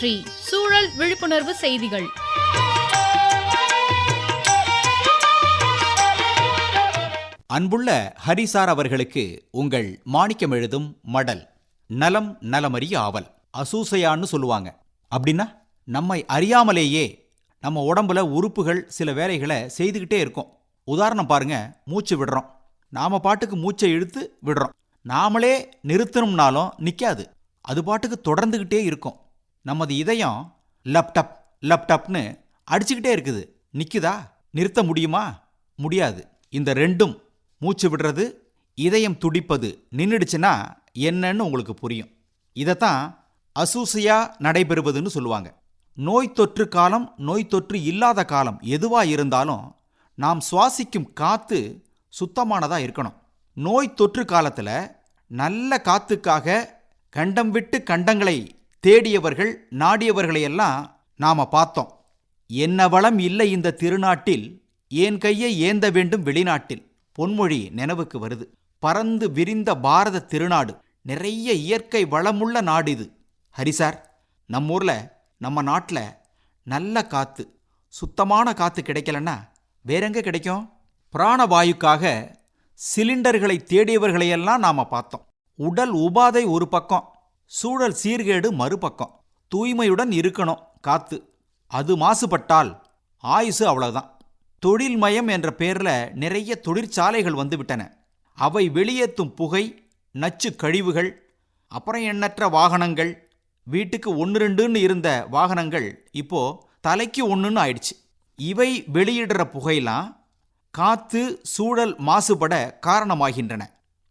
சுற்றி சூழல் விழிப்புணர்வு செய்திகள். அன்புள்ள ஹரிசார் அவர்களுக்கு உங்கள் மாணிக்கம் எழுதும் மடல் நலம் நலமறிய ஆவல் அசூசையான்னு சொல்லுவாங்க. அப்படின்னா நம்மை அறியாமலேயே நம்ம உடம்புல உறுப்புகள் சில வேலைகளை செய்துக்கிட்டே இருக்கும். உதாரணம் பாருங்க மூச்சு விடுறோம். நாம பாட்டுக்கு மூச்சை இழுத்து விடுறோம். நாமளே நிறுத்தணும்னாலும் நிற்காது அது பாட்டுக்கு தொடர்ந்துக்கிட்டே இருக்கும். நமது இதயம் லப்டப் லப்டப்னு அடிச்சுக்கிட்டே இருக்குது. நிற்குதா நிறுத்த முடியுமா? முடியாது. இந்த ரெண்டும் மூச்சு விடுறது இதயம் துடிப்பது நின்றுடுச்சுன்னா என்னன்னு உங்களுக்கு புரியும். இதைத்தான் அசூசையா நடைபெறுவதுன்னு சொல்லுவாங்க. நோய் தொற்று காலம் நோய் தொற்று இல்லாத காலம் எதுவாக இருந்தாலும் நாம் சுவாசிக்கும் காற்று சுத்தமானதாக இருக்கணும். நோய் தொற்று காலத்தில் நல்ல காத்துக்காக கண்டம் விட்டு கண்டங்களை தேடியவர்கள் நாடியவர்களையெல்லாம் நாம பார்த்தோம். என்ன வளம் இல்லை இந்த திருநாட்டில் ஏன் கையை ஏந்த வேண்டும் வெளிநாட்டில்? பொன்மொழி நினைவுக்கு வருது. பறந்து விரிந்த பாரத திருநாடு நிறைய இயற்கை வளமுள்ள நாடு இது ஹரிசார் நம்ம ஊர்ல நம்ம நாட்டில் நல்ல காத்து சுத்தமான காத்து கிடைக்கலன்னா வேறெங்க கிடைக்கும்? பிராணவாயுக்காக சிலிண்டர்களை தேடியவர்களையெல்லாம் நாம பார்த்தோம். உடல் உபாதை ஒரு பக்கம் சூழல் சீர்கேடு மறுபக்கம். தூய்மையுடன் இருக்கணும் காத்து. அது மாசுபட்டால் ஆயுசு அவ்வளவுதான். தொழில்மயம் என்ற பேர்ல நிறைய தொழிற்சாலைகள் வந்துவிட்டன. அவை வெளியேற்றும் புகை நச்சு கழிவுகள் அப்புறம் எண்ணற்ற வாகனங்கள் வீட்டுக்கு ஒன்று ரெண்டுன்னு இருந்த வாகனங்கள் இப்போ தலைக்கு ஒன்றுன்னு ஆயிடுச்சு. இவை வெளியிடுற புகையெல்லாம் காத்து சூழல் மாசுபட காரணமாகின்றன.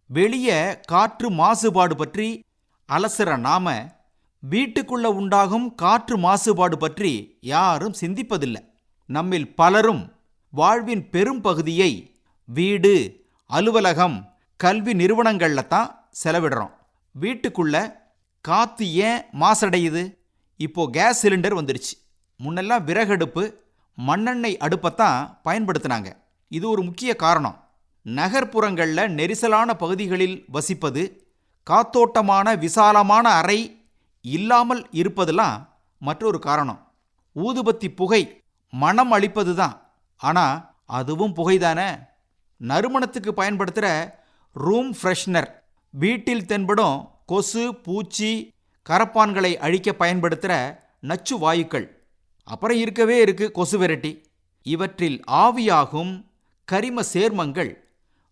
வெளியே காற்று மாசுபாடு பற்றி அலசுற நாம வீட்டுக்குள்ள உண்டாகும் காற்று மாசுபாடு பற்றி யாரும் சிந்திப்பதில்லை. நம்மில் பலரும் வாழ்வின் பெரும் பகுதியை வீடு அலுவலகம் கல்வி நிறுவனங்கள்ல தான் செலவிடுறோம். வீட்டுக்குள்ள காற்று ஏன் மாசடையுது? இப்போ கேஸ் சிலிண்டர் வந்துருச்சு. முன்னெல்லாம் விறகடுப்பு மண்ணெண்ணெய் அடுப்பைத்தான் பயன்படுத்தினாங்க. இது ஒரு முக்கிய காரணம். நகர்ப்புறங்களில் நெரிசலான பகுதிகளில் வசிப்பது காத்தோட்டமான விசாலமான அறை இல்லாமல் இருப்பதெல்லாம் மற்றொரு காரணம். ஊதுபத்தி புகை மனம் அளிப்பது தான் ஆனால் அதுவும் புகைதானே? நறுமணத்துக்கு பயன்படுத்துகிற ரூம் ஃப்ரெஷ்னர் வீட்டில் தென்படும் கொசு பூச்சி கரப்பான்களை அழிக்க பயன்படுத்துகிற நச்சு வாயுக்கள். அப்புறம் இருக்கவே இருக்கு கொசு விரட்டி. இவற்றில் ஆவியாகும் கரிம சேர்மங்கள்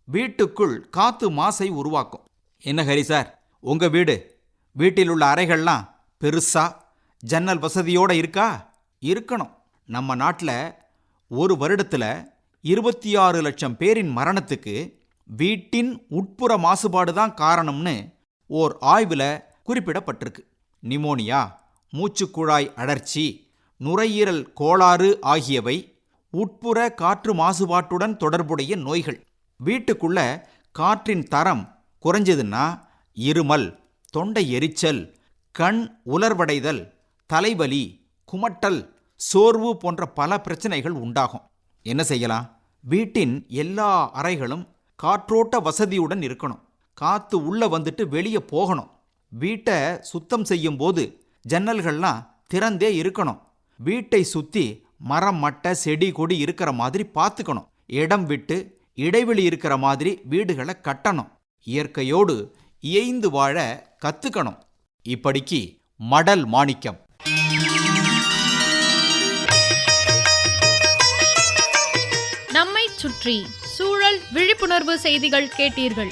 வீட்டுக்குள் காத்து மாசை உருவாக்கும். என்ன ஹரி சார் உங்க வீடு வீட்டில் உள்ள அறைகள்லாம் பெருசா ஜன்னல் வசதியோட இருக்கா? இருக்கணும். நம்ம நாட்டில் ஒரு வருடத்தில் இருபத்தி ஆறு லட்சம் பேரின் மரணத்துக்கு வீட்டின் உட்புற மாசுபாடு தான் காரணம்னு ஓர் ஆய்வில் குறிப்பிடப்பட்டிருக்கு. நிமோனியா மூச்சுக்குழாய் அடர்ச்சி நுரையீரல் கோளாறு ஆகியவை உட்புற காற்று மாசுபாட்டுடன் தொடர்புடைய நோய்கள். வீட்டுக்குள்ள காற்றின் தரம் குறைஞ்சதுன்னா இருமல் தொண்டை எரிச்சல் கண் உலர்வடைதல் தலைவலி குமட்டல் சோர்வு போன்ற பல பிரச்சனைகள் உண்டாகும். என்ன செய்யலாம்? வீட்டின் எல்லா அறைகளும் காற்றோட்ட வசதியுடன் இருக்கணும். காத்து உள்ளே வந்துட்டு வெளியே போகணும். வீட்டை சுத்தம் செய்யும் போது ஜன்னல்கள்லாம் திறந்தே இருக்கணும். வீட்டை சுற்றி மரம் மட்டை செடி கொடி இருக்கிற மாதிரி பார்த்துக்கணும். இடம் விட்டு இடைவெளி இருக்கிற மாதிரி வீடுகளை கட்டணும். இயற்கையோடு இயைந்து வாழ கத்துக்கணும். இப்படிக்கு மடல் மாணிக்கம். நம்மை சுற்றி சூழல் விழிப்புணர்வு செய்திகள் கேட்டீர்கள்.